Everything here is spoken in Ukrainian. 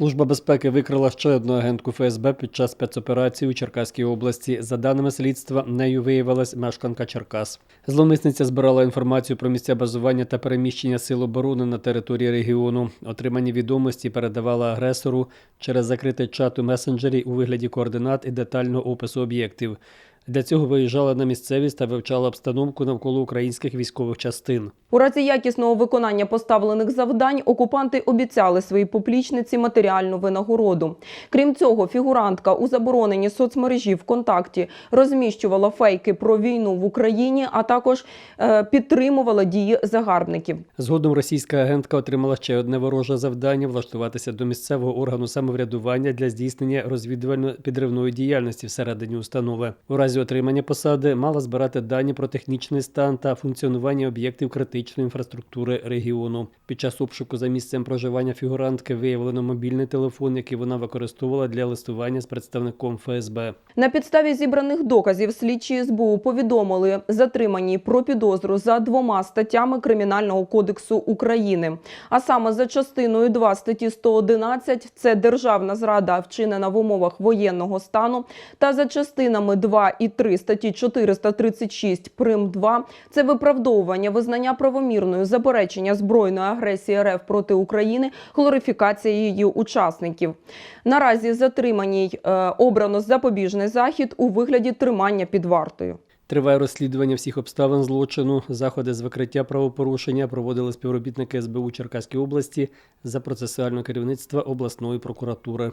Служба безпеки викрила ще одну агентку ФСБ під час спецоперації у Черкаській області. За даними слідства, нею виявилась мешканка Черкас. Зловмисниця збирала інформацію про місця базування та переміщення сил оборони на території регіону. Отримані відомості передавала агресору через закритий чат у месенджері у вигляді координат і детального опису об'єктів. Для цього виїжджала на місцевість та вивчала обстановку навколо українських військових частин. У разі якісного виконання поставлених завдань окупанти обіцяли своїй поплічниці матеріальну винагороду. Крім цього, фігурантка у забороненій соцмережі ВКонтакті розміщувала фейки про війну в Україні, а також е, підтримувала дії загарбників. Згодом російська агентка отримала ще одне вороже завдання влаштуватися до місцевого органу самоврядування для здійснення розвідувально-підривної діяльності всередині установи. У разі отримання посади мала збирати дані про технічний стан та функціонування об'єктів критичної інфраструктури регіону. Під час обшуку за місцем проживання фігурантки виявлено мобільний телефон, який вона використовувала для листування з представником ФСБ. На підставі зібраних доказів слідчі СБУ повідомили затримані про підозру за двома статтями Кримінального кодексу України. А саме за частиною 2 статті 111 – це державна зрада, вчинена в умовах воєнного стану, та за частинами 2 і 3 статті 436 прим. 2 – це виправдовування визнання правомірною заперечення збройної агресії РФ проти України, глорифікація її учасників. Наразі затриманій е, обрано запобіжний захід у вигляді тримання під вартою. Триває розслідування всіх обставин злочину. Заходи з викриття правопорушення проводили співробітники СБУ Черкаської області за процесуального керівництва обласної прокуратури.